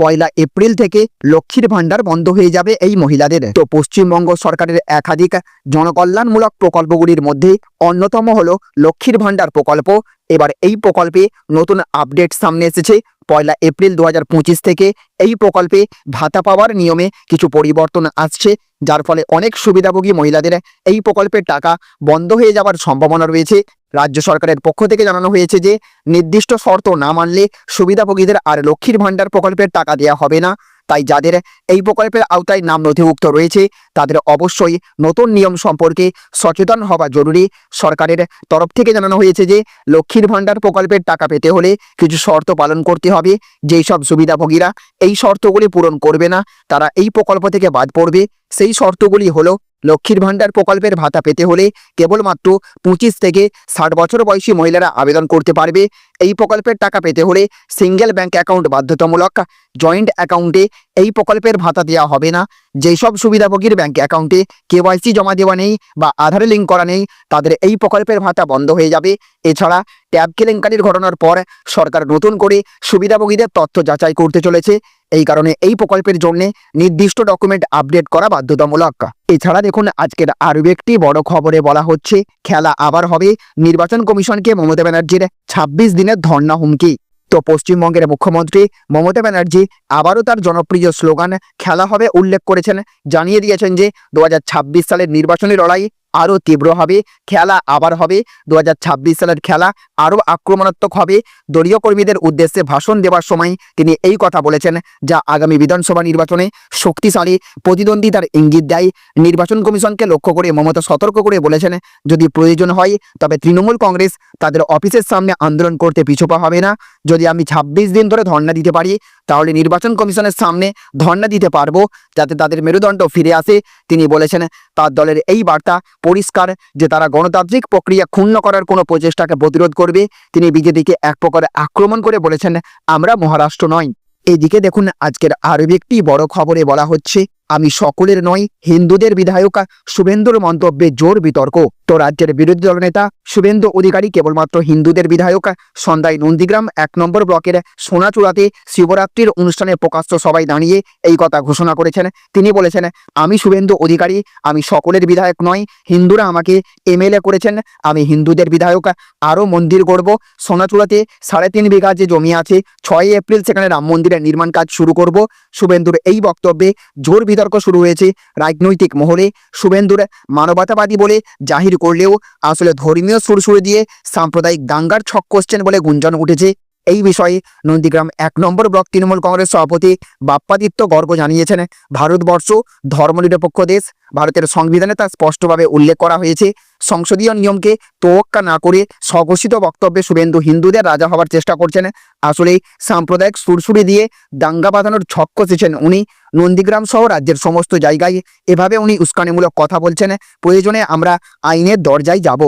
পয়লা April থেকে লক্ষ্মীর ভাণ্ডার বন্ধ হয়ে যাবে এই মহিলাদের। তো পশ্চিমবঙ্গ সরকারের একাধিক জনকল্যাণমূলক প্রকল্পগুলির মধ্যে অন্যতম হল লক্ষ্মীর ভান্ডার প্রকল্প। এবার এই প্রকল্পে নতুন আপডেট সামনে এসেছে। পয়লা এপ্রিল দু হাজার পঁচিশ থেকে এই প্রকল্পে ভাতা পাওয়ার নিয়মে কিছু পরিবর্তন আসছে, যার ফলে অনেক সুবিধাভোগী মহিলাদের এই প্রকল্পের টাকা বন্ধ হয়ে যাওয়ার সম্ভাবনা রয়েছে। রাজ্য সরকারের পক্ষ থেকে জানানো হয়েছে যে, নির্দিষ্ট শর্ত না মানলে সুবিধাভোগীদের আর লক্ষ্মীর ভাণ্ডার প্রকল্পের টাকা দেওয়া হবে না। তাই যাদের এই প্রকল্পের আওতায় নাম নথিভুক্ত রয়েছে, তাদের অবশ্যই নতুন নিয়ম সম্পর্কে সচেতন হওয়া জরুরি। সরকারের তরফ থেকে জানানো হয়েছে যে, লক্ষ্মীর ভাণ্ডার প্রকল্পের টাকা পেতে হলে কিছু শর্ত পালন করতে হবে। যেই সব সুবিধাভোগীরা এই শর্তগুলি পূরণ করবে না, তারা এই প্রকল্প থেকে বাদ পড়বে। সেই শর্তগুলি হলো লক্ষ্মীর ভাণ্ডার প্রকল্পের ভাতা পেতে হলে কেবলমাত্র পঁচিশ থেকে ষাট বছর বয়সী মহিলারা আবেদন করতে পারবে। এই প্রকল্পের টাকা পেতে হলে সিঙ্গেল ব্যাংক অ্যাকাউন্ট বাধ্যতামূলক জয়েন্ট অ্যাকাউন্টে এই প্রকল্পের ভাতা দেওয়া হবে না। যেসব সুবিধাভোগীর ব্যাংক অ্যাকাউন্টে কেওয়াইসি জমা দেওয়া নেই বা আধার লিঙ্ক করা নেই, তাদের এই প্রকল্পের ভাতা বন্ধ হয়ে যাবে। এছাড়া ট্যাব কেলেঙ্কারির ঘটনার পর সরকার নতুন করে সুবিধাভোগীদের তথ্য যাচাই করতে চলেছে। এই কারণে এই প্রকল্পের জন্য নির্দিষ্ট ডকুমেন্ট আপডেট করা বাধ্যতামূলক। এছাড়া দেখুন, আজকের আরও একটি বড় খবরে বলা হচ্ছে, খেলা আবার হবে। নির্বাচন কমিশনকে মমতা ব্যানার্জির ছাব্বিশ দিনের ধর্ণা হুমকি। তো পশ্চিমবঙ্গের মুখ্যমন্ত্রী মমতা ব্যানার্জি আবারও তার জনপ্রিয় স্লোগান, খেলা হবে উল্লেখ করেছেন। জানিয়ে দিয়েছেন যে দু হাজার ছাব্বিশ সালের নির্বাচনী লড়াই আরও তীব্র হবে। খেলা আবার হবে। দু হাজার ছাব্বিশ সালের খেলা আরও আক্রমণাত্মক হবে। দলীয় কর্মীদের উদ্দেশ্যে ভাষণ দেওয়ার সময় তিনি এই কথা বলেছেন, যা আগামী বিধানসভা নির্বাচনে শক্তিশালী প্রতিদ্বন্দ্বিতার ইঙ্গিত দেয়। নির্বাচন কমিশনকে লক্ষ্য করে মমতা সতর্ক করে বলেছেন, যদি প্রয়োজন হয়, তবে তৃণমূল কংগ্রেস তাদের অফিসের সামনে আন্দোলন করতে পিছুপা হবে না। যদি আমি ছাব্বিশ দিন ধরে ধর্ণা দিতে পারি, তাহলে নির্বাচন কমিশনের সামনে ধর্ণা দিতে পারব, যাতে তাদের মেরুদণ্ড ফিরে আসে। তিনি বলেছেন, তার দলের এই বার্তা পরিষ্কার যে তারা গণতান্ত্রিক প্রক্রিয়া ক্ষুণ্ণ করার কোনো প্রচেষ্টাকে প্রতিরোধ করবে। তিনি বিজেপিকে এক প্রকারে আক্রমণ করে বলেছেন, আমরা মহারাষ্ট্র নয়। এদিকে দেখুন, আজকের আরও একটি বড় খবরে বলা হচ্ছে আমি সকলের নয়, হিন্দুদের বিধায়ক শুভেন্দুর মন্তব্যে জোর বিতর্ক। তো রাজ্যের বিরোধী দলনেতা শুভেন্দু অধিকারী কেবলমাত্র হিন্দুদের বিধায়ক সন্ধ্যায় নন্দীগ্রাম এক নম্বর ব্লকের সোনাচূড়াতে শিবরাত্রির অনুষ্ঠানে প্রকাশ্য সবাই দাঁড়িয়ে এই কথা ঘোষণা করেছেন। তিনি বলেছেন, আমি শুভেন্দু অধিকারী, আমি সকলের বিধায়ক নয়, হিন্দুরা আমাকে এমএলএ করেছেন, আমি হিন্দুদের বিধায়ক আরও মন্দির গড়ব। সোনাচূড়াতে সাড়ে তিন বিঘা যে জমি আছে ছয় এপ্রিল সেখানে রাম মন্দিরের নির্মাণ কাজ শুরু করব। শুভেন্দুর এই বক্তব্যে জোর বিতর্ক শুরু হয়েছে রাজনৈতিক মহলে। শুভেন্দুর মানবতাবাদী বলে জাহির করলেও আসলে ধর্মীয় সুরসুরে দিয়ে সাম্প্রদায়িক দাঙ্গার ছক কষছেন বলে গুঞ্জন উঠেছে। এই বিষয়ে নন্দীগ্রাম এক নম্বর ব্লক তৃণমূল কংগ্রেস সভাপতি বাপ্পাদিত্য গর্গ জানিয়েছেন। ভারতবর্ষ ধর্মনিরপেক্ষ দেশ। ভারতের সংবিধানে তা স্পষ্টভাবে উল্লেখ করা হয়েছে। সংসদীয় নিয়মকে তোয়াক্কা না করে স্বঘোষিত বক্তব্যে শুভেন্দু হিন্দুদের রাজা হওয়ার চেষ্টা করছেন। আসলে সাম্প্রদায়িক সুরসুরি দিয়ে দাঙ্গা বাঁধানোর ছক কষেছেন উনি। নন্দীগ্রাম সহ রাজ্যের সমস্ত জায়গায় এভাবে উনি উস্কানিমূলক কথা বলছেন। প্রয়োজনে আমরা আইনের দরজায় যাব।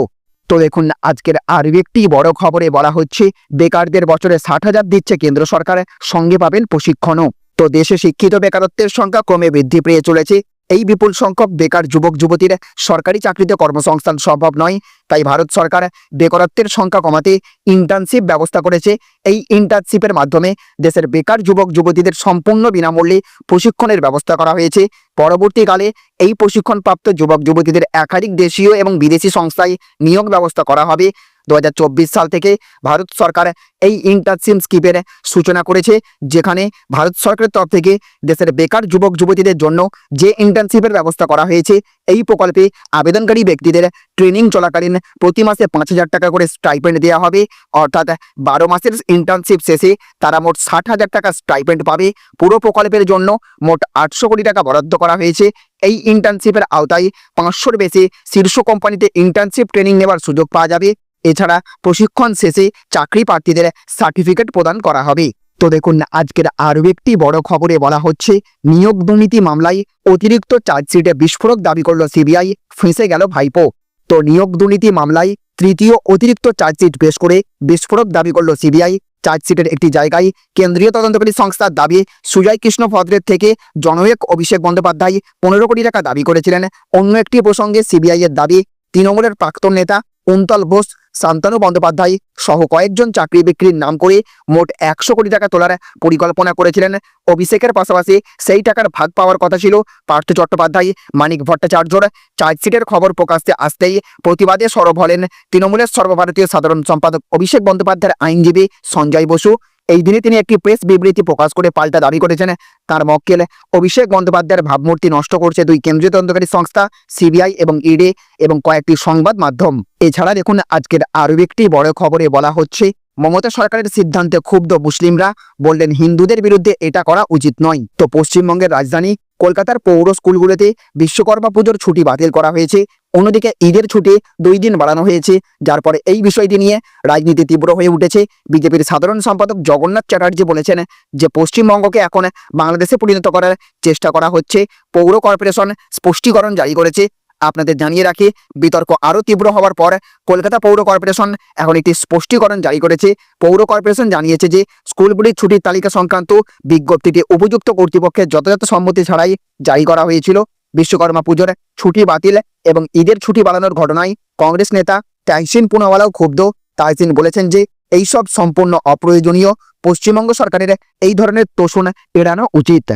তো দেখুন, আজকের আরও একটি বড় খবরে বলা হচ্ছে, বেকারদের বছরে ষাট হাজার দিচ্ছে কেন্দ্র সরকার, সঙ্গে পাবেন প্রশিক্ষণও। তো দেশে শিক্ষিত বেকারত্বের সংখ্যা ক্রমে বৃদ্ধি পেয়ে চলেছে এই বিপুল সংখ্যক বেকার যুবক, যুবতীর সরকারি চাকরিতে কর্মসংস্থান সম্ভব নয়। তাই ভারত সরকার বেকারত্বের সংখ্যা কমাতে ইন্টার্নশিপ ব্যবস্থা করেছে। এই ইন্টার্নশিপের মাধ্যমে দেশের বেকার যুবক, যুবতীদের সম্পূর্ণ বিনামূল্যে প্রশিক্ষণের ব্যবস্থা করা হয়েছে। পরবর্তীকালে এই প্রশিক্ষণপ্রাপ্ত যুবক, যুবতীদের একাধিক দেশীয় এবং বিদেশি সংস্থায় নিয়োগ ব্যবস্থা করা হবে। দু হাজার চব্বিশ সাল থেকে ভারত সরকার এই ইন্টার্নশিপ স্কিমের সূচনা করেছে, যেখানে ভারত সরকারের তরফ থেকে দেশের বেকার যুবক, যুবতীদের জন্য যে ইন্টার্নশিপের ব্যবস্থা করা হয়েছে, এই প্রকল্পে আবেদনকারী ব্যক্তিদের ট্রেনিং চলাকালীন প্রতি মাসে পাঁচ হাজার টাকা করে স্টাইপেন্ড দেওয়া হবে। অর্থাৎ বারো মাসের ইন্টার্নশিপ শেষে তারা মোট ষাট হাজার টাকা স্টাইপেন্ড পাবে। পুরো প্রকল্পের জন্য মোট আটশো কোটি টাকা বরাদ্দ করা হয়েছে। এই ইন্টার্নশিপের আওতায় পাঁচশোর বেশি শীর্ষ কোম্পানিতে ইন্টার্নশিপ ট্রেনিং নেওয়ার সুযোগ পাওয়া যাবে। এছাড়া প্রশিক্ষণ শেষে চাকরি প্রার্থীদের সার্টিফিকেট প্রদান করা হবে। তো দেখুন, আজকের আরও একটি বড় খবরে বলা হচ্ছে, নিয়োগ দুর্নীতি মামলায় অতিরিক্ত চার্জশিটে বিস্ফোরক দাবি করল সিবিআই, ফেঁসে গেল ভাইপো। তো নিয়োগ দুর্নীতি মামলায় তৃতীয় অতিরিক্ত চার্জশিট পেশ করে বিস্ফোরক দাবি করল সিবিআই। চার্জশিটের একটি জায়গায় কেন্দ্রীয় তদন্তকারী সংস্থার দাবি, সুজয় কৃষ্ণ ভদ্রের থেকে জনয়েক অভিষেক বন্দ্যোপাধ্যায় পনেরো কোটি টাকা দাবি করেছিলেন। অন্য একটি প্রসঙ্গে সিবিআই এর দাবি, তৃণমূলের প্রাক্তন নেতা কুন্তল বোস শান্তনু বন্দ্যোপাধ্যায় সহ কয়েকজন চাকরি বিক্রির নাম করে মোট একশো কোটি টাকা তোলার পরিকল্পনা করেছিলেন। অভিষেকের পাশাপাশি সেই টাকার ভাগ পাওয়ার কথা ছিল পার্থ চট্টোপাধ্যায়, মানিক ভট্টাচার্যর। চার্জশিটের খবর প্রকাশ্যে আসতেই প্রতিবাদে সরব হলেন তৃণমূলের সর্বভারতীয় সাধারণ সম্পাদক অভিষেক বন্দ্যোপাধ্যায়ের আইনজীবী সঞ্জয় বসু। এই দিনে তিনি একটি প্রেস বিবৃতি প্রকাশ করে পাল্টা দাবি করেছেন। তার মক্কেল অভিষেক বন্দ্যোপাধ্যায়ের ভাবমূর্তি নষ্ট করছে দুই কেন্দ্রীয় তদন্তকারী সংস্থা, সিবিআই এবং ইডি এবং কয়েকটি সংবাদ মাধ্যম। এছাড়া দেখুন, আজকের আরও একটি বড় খবরে বলা হচ্ছে, মমতা সরকারের সিদ্ধান্তে ক্ষুব্ধ মুসলিমরা বললেন, হিন্দুদের বিরুদ্ধে এটা করা উচিত নয়। তো পশ্চিমবঙ্গের রাজধানী কলকাতার পৌর স্কুলগুলোতে বিশ্বকর্মা পুজোর ছুটি বাতিল করা হয়েছে। অন্যদিকে ঈদের ছুটি দুই দিন বাড়ানো হয়েছে। যার পরে এই বিষয়টি নিয়ে রাজনীতি তীব্র হয়ে উঠেছে। বিজেপির সাধারণ সম্পাদক জগন্নাথ চ্যাটার্জি বলেছেন যে, পশ্চিমবঙ্গকে এখন বাংলাদেশে পরিণত করার চেষ্টা করা হচ্ছে। পৌর কর্পোরেশন স্পষ্টীকরণ জারি করেছে। আপনাদের জানিয়ে রাখি, বিতর্ক আরও তীব্র হওয়ার পর কলকাতা পৌর কর্পোরেশন এখন একটি স্পষ্টীকরণ জারি করেছে। পৌর কর্পোরেশন জানিয়েছে যে স্কুলগুলির ছুটির তালিকা সংক্রান্ত বিজ্ঞপ্তিটি উপযুক্ত কর্তৃপক্ষের যথাযথ সম্মতি ছাড়াই জারি করা হয়েছিল। বিশ্বকর্মা পুজোর ছুটি বাতিল এবং ঈদের ছুটি বাড়ানোর ঘটনায় কংগ্রেস নেতা তাইসিন পুনাওয়ালাও ক্ষুব্ধ। তাইসিন বলেছেন যে, এইসব সম্পূর্ণ অপ্রয়োজনীয়। পশ্চিমবঙ্গ সরকারের এই ধরনের তোষণ এড়ানো উচিত।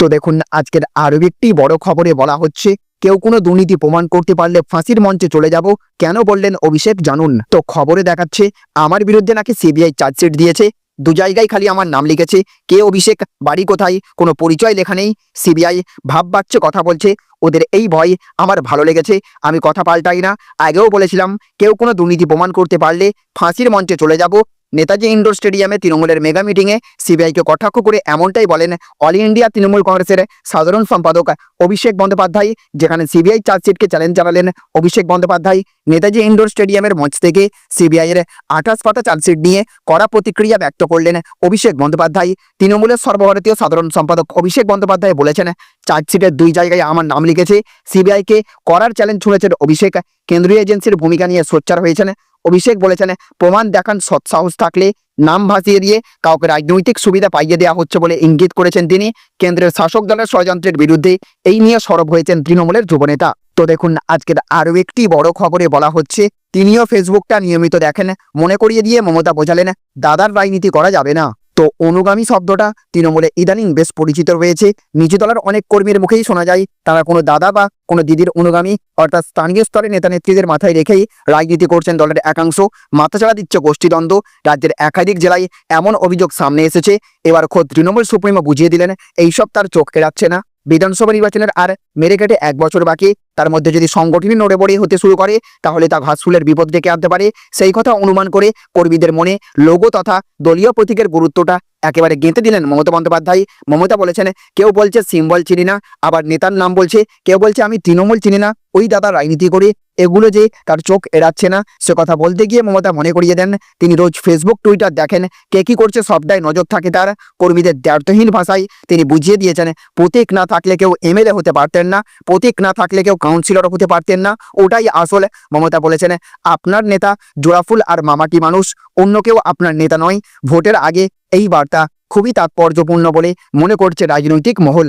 তো দেখুন, আজকের আরও একটি বড় খবরে বলা হচ্ছে কেউ কোনো দুর্নীতি প্রমাণ করতে পারলে ফাঁসির মঞ্চে চলে যাব। কেন বললেন অভিষেক জানুন। তো খবরে দেখাচ্ছে, আমার বিরুদ্ধে নাকি সিবিআই চার্জশিট দিয়েছে। দু জায়গায় খালি আমার নাম লিখেছে। কে অভিষেক, বাড়ি কোথায়, কোনো পরিচয় লেখা নেই। সিবিআই ভাব বাচ্চে কথা বলছে। ওদের এই ভয় আমার ভালো লেগেছে। আমি কথা পাল্টাই না। আগেও বলেছিলাম, কেউ কোনো দুর্নীতি প্রমাণ করতে পারলে ফাঁসির মঞ্চে চলে যাব। নেতাজি ইন্ডোর স্টেডিয়ামে তৃণমূলের মেগা মিটিংয়ে সিবিআইকে কটাক্ষ করে এমনটাই বলেন অল ইন্ডিয়া তৃণমূল কংগ্রেসের সাধারণ সম্পাদক অভিষেক বন্দ্যোপাধ্যায়, যেখানে সিবিআই চার্জশিটকে চ্যালেঞ্জ জানালেন অভিষেক বন্দ্যোপাধ্যায়। নেতাজি ইন্ডোর স্টেডিয়ামের মঞ্চ থেকে সিবিআইয়ের আঠাশ পাতা চার্জশিট নিয়ে কড়া প্রতিক্রিয়া ব্যক্ত করলেন অভিষেক বন্দ্যোপাধ্যায়। তৃণমূলের সর্বভারতীয় সাধারণ সম্পাদক অভিষেক বন্দ্যোপাধ্যায় বলেছেন, চার্জশিটের দুই জায়গায় আমার নাম লিখেছে, সিবিআইকে করার চ্যালেঞ্জ ছুঁড়েছেন অভিষেক। কেন্দ্রীয় এজেন্সির ভূমিকা নিয়ে সোচ্চার হয়েছেন অভিষেক বলেছেন, প্রমাণ দেখান সৎসাহস থাকলে, নাম ভাসিয়ে দিয়ে কাউকে রাজনৈতিক সুবিধা পাইয়ে দেওয়া হচ্ছে বলে ইঙ্গিত করেছেন তিনি। কেন্দ্রের শাসক দলের ষড়যন্ত্রের বিরুদ্ধে এই নিয়ে সরব হয়েছেন তৃণমূলের যুবনেতা। তো দেখুন, আজকের আরও একটি বড় খবরে বলা হচ্ছে, তিনিও ফেসবুকটা নিয়মিত দেখেন, মনে করিয়ে দিয়ে মমতা বোঝালেন, দাদার রাজনীতি করা যাবে না। তো অনুগামী শব্দটা তৃণমূলে ইদানিং বেশ পরিচিত রয়েছে। নিচু দলের অনেক কর্মীর মুখেই শোনা যায়, তারা কোনো দাদা বা কোনো দিদির অনুগামী অর্থাৎ স্থানীয় স্তরে নেতা নেত্রীদের মাথায় রেখেই রাজনীতি করছেন দলের একাংশ। মাথাচাড়া দিচ্ছে গোষ্ঠীদ্বন্দ্ব, রাজ্যের একাধিক জেলায় এমন অভিযোগ সামনে এসেছে। এবার খোদ তৃণমূল সুপ্রিমো বুঝিয়ে দিলেন, এইসব তার চোখ এড়াচ্ছে না। বিধানসভা নির্বাচনের আর মেরে কেটে এক বছর বাকি। তার মধ্যে যদি সংগঠনই নড়ে বড়ে হতে শুরু করে, তাহলে তা ঘাসফুলের বিপদ ডেকে আনতে পারে। সেই কথা অনুমান করে কর্মীদের মনে লোগো তথা দলীয় প্রতীকের গুরুত্বটা একেবারে গেঁথে দিলেন মমতা বন্দ্যোপাধ্যায়। মমতা বলেছেন, কেউ বলছে সিম্বল চিনি না, আবার নেতার নাম বলছে, কেউ বলছে আমি তৃণমূল চিনি না। ওই দাদা রাজনীতি করে এগুলো যে তার চোখ এড়াচ্ছে না, সে কথা বলতে গিয়ে মমতা মনে করিয়ে দেন। তিনি রোজ ফেসবুক টুইটার দেখেন, কে কি করছে সবটাই নজর থাকে তার। কর্মীদের দ্ব্যর্থহীন ভাষায় তিনি বুঝিয়ে দিয়েছেন, প্রতীক না থাকলে কেউ এমএলএ হতে পারতেন না, প্রতীক না থাকলে কেউ কাউন্সিলর হতে পারতেন না, ওটাই আসলে। মমতা বলেছেন, আপনার নেতা জোড়াফুল আর মামাটি মানুষ, অন্য কেউ আপনার নেতা নয়। ভোটের আগে এই বার্তা খুবই তাৎপর্যপূর্ণ বলে মনে করছে রাজনৈতিক মহল।